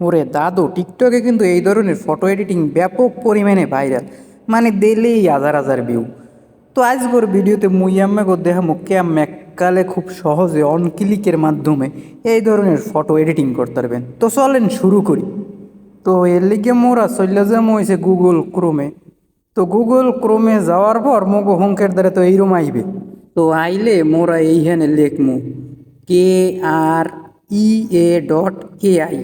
ওরে দাদু, টিকটকে কিন্তু এই ধরনের ফটো এডিটিং ব্যাপক পরিমাণে ভাইরাল মানে দিলেই হাজার হাজার ভিউ তো আজকের ভিডিওতে মুই আম্মে গো দেহা মুখে ম্যাকালে খুব সহজে অন ক্লিকের মাধ্যমে এই ধরনের ফটো এডিটিং করতে পারবেন। তো চলেন শুরু করি। তো এর লিগে মোরা চলে যাব হয়েছে গুগল ক্রোমে তো গুগল ক্রোমে যাওয়ার পর মগো হংকের দ্বারা তো এইরকম আইবে। তো আইলে মোরা এইখানে লেখমু কে আর E A dot A I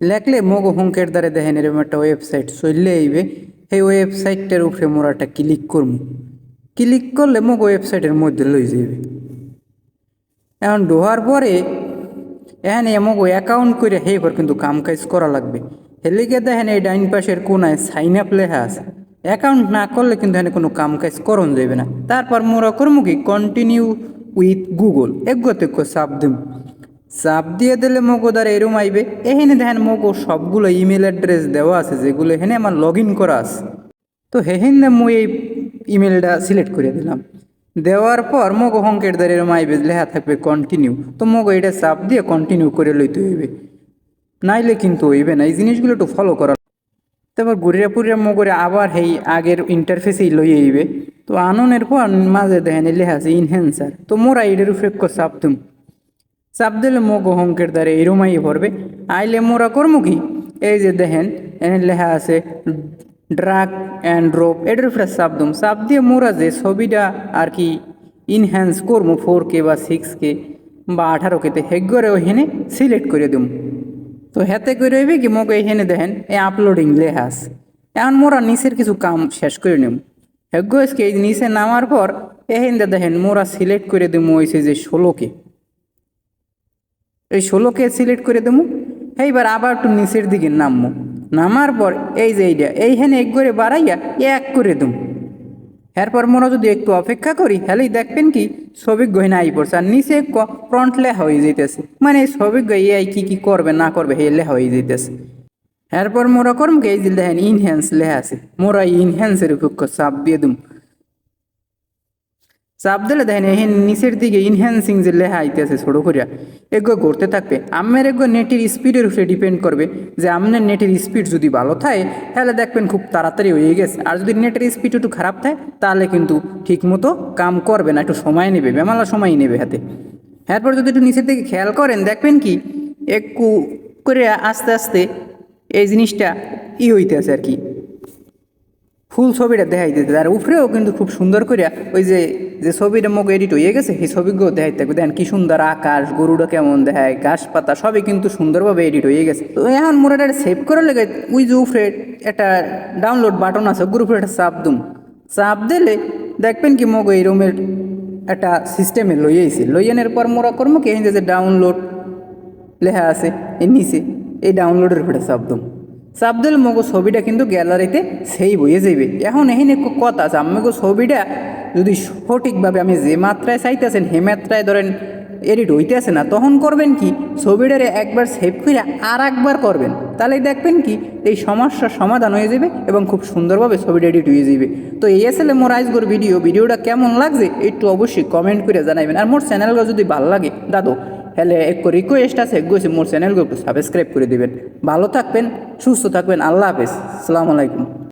লেখলে মগ হুঙ্কের দ্বারে দেখেন এরকম একটা ওয়েবসাইট চললে আইবে সেই ওয়েবসাইটটার উপরে মোরা একটা ক্লিক করব ক্লিক করলে মগো ওয়েবসাইটের মধ্যে লই যাবে এখন ডোহার পরে এখানে মগো অ্যাকাউন্ট করে পর কিন্তু কাম কাজ করা লাগবে হেলিকে দেখেন এই ডাইন পাশের কোনায় সাইন আপ লেখা আছে অ্যাকাউন্ট না করলে কিন্তু এখানে কোনো কাম কাজ করন যাবে না তারপর মোরা করব কি কন্টিনিউ উইথ গুগল এগোতে চাপ দিম চাপ দিয়ে দিলে মগো দ্বারা এরম আইবে। এখানে দেখেন মগো সবগুলো ইমেল অ্যাড্রেস দেওয়া আছে, যেগুলো এখানে আমার লগ ইন করা আছে। তো হেহেন মুই এই ইমেলটা সিলেক্ট করে দিলাম। দেওয়ার পর মগো হংকের দ্বারা এরম আইবে, লেখা থাকবে কন্টিনিউ তো মগো এটা চাপ দিয়ে কন্টিনিউ করে লইতে হইবে। নাইলে কিন্তু হইবে না, এই জিনিসগুলো একটু ফলো করা। তারপর ঘুরিয়া পুরিয়া মগরে আবার হেই আগের ইন্টারফেসেই লই আইবে। তো আননের পর মাঝে দেখেন লেখা আছে ইনহ্যান্সার তো মোরা এটার উপরে চাপ তুম চাপ দিলে মগো হংকের দ্বারা এরমাই ভরবে। আইলে মোরা করমু কি? এই যে দেখেন, এনে লেখা আছে ড্রাগ অ্যান্ড ড্রপ এটার উপরে চাপ দুম। চাপ দিয়ে মোরা যে ছবিটা আর কি ইনহ্যান্স করব ফোর কে বা সিক্স কে বা আঠারো কেতে হেগরে ওইখানে সিলেক্ট করে দিম। তো হেতে করে হইবে কি? মোক এইখানে দেখেন এ আপলোডিং আছে। এখন মোরা নিচের কিছু কাম শেষ করে নিম। হেগ্যসকে এই নিচে নামার পর, এখান দেখেন, মোরা সিলেক্ট করে দিম হয়েছে যে ষোলোকে এই ষোলোকে সিলেক্ট করে দেবো। এইবার আবার একটু নিচের দিকে নামবো। নামার পর এই যে এইটা, এইখানে এক করে বাড়াইয়া এক করে দেবো। এরপর মোরা যদি একটু অপেক্ষা করি, তাহলেই দেখবেন কি ছবি গহিনা আই পড়ছে। আর নিচে ফ্রন্ট লেখা হয়ে যেতেছে মানে এই ছবি এই কি কি করবে, না করবে হে লেখা হয়ে যেতেছে এরপর মোরা করম কি, এই যে দেখেন ইনহ্যান্স লেখা আছে। মোরা ইনহ্যান্সের উপর চাপ দিয়ে দিম চাপ দিলে দেখেন এই নিচের দিকে ইনহ্যান্সিং যে লেখা আইতেছে ছোটো করিয়া, এগো করতে থাকবে। আমের এগো নেটের স্পিডের উপরে ডিপেন্ড করবে যে আপনার নেটের স্পিড যদি ভালো থাকে, তাহলে দেখবেন খুব তাড়াতাড়ি হয়ে গেছে। আর যদি নেটের স্পিড একটু খারাপ থাকে, তাহলে কিন্তু ঠিক মতো কাম করবে না, একটু সময় নেবে, বেমালা সময় নেবে হাতে। এরপর যদি একটু নিচের দিকে খেয়াল করেন, দেখবেন কি, একটু করে আস্তে আস্তে এই জিনিসটা ই হইতেছে আর কি। ফুল ছবিটা দেখাই দিতে। আর উপরেও কিন্তু খুব সুন্দর করে ওই যে যে ছবিটা মুখ এডিট হয়ে গেছে, সেই ছবিগুলো দেখাই থাকবে। দেখেন কি সুন্দর আকাশ, গরুটা কেমন দেখায়, গাছপাতা, সবই কিন্তু সুন্দরভাবে এডিট হয়ে গেছে। তো এখন মোরা এটা সেভ করার লেগে ওই যে উপরে একটা ডাউনলোড বাটন আছে গ্রুপে একটা চাপ দুম। চাপ দিলে দেখবেন কি মগ এই রুমের একটা সিস্টেমে লই আইছে। লইয়ানের পর মোরা কর্ম কি যে ডাউনলোড লেখা আছে এর নিচে, এই ডাউনলোডের উপরে চাপ দুম। চাপ দিলে মগো ছবিটা কিন্তু গ্যালারিতে সেই বইয়ে যাইবে। এখন এখানে কথা আছে আমাকে ছবিটা যদি সঠিকভাবে আমি যে মাত্রায় চাইতেছেন হে মাত্রায় ধরেন এডিট হইতেছে না, তখন করবেন কি? ছবিটারে একবার সেভ করে আর একবার করবেন। তাহলে দেখবেন কি? এই সমস্যার সমাধান হয়ে যাবে এবং খুব সুন্দরভাবে ছবিটা এডিট হয়ে যাবে তো এই আসলে মোর আজগর ভিডিও ভিডিওটা কেমন লাগছে? একটু অবশ্যই কমেন্ট করে জানাবেন আর মোর চ্যানেলটা যদি ভালো লাগে, দাদু হলে এক রিকোয়েস্ট আছে গেছি মোর চ্যানেলকে একটু সাবস্ক্রাইব করে দিবেন। ভালো থাকবেন, সুস্থ থাকবেন, আল্লাহ হাফেজ। আলাইকুম।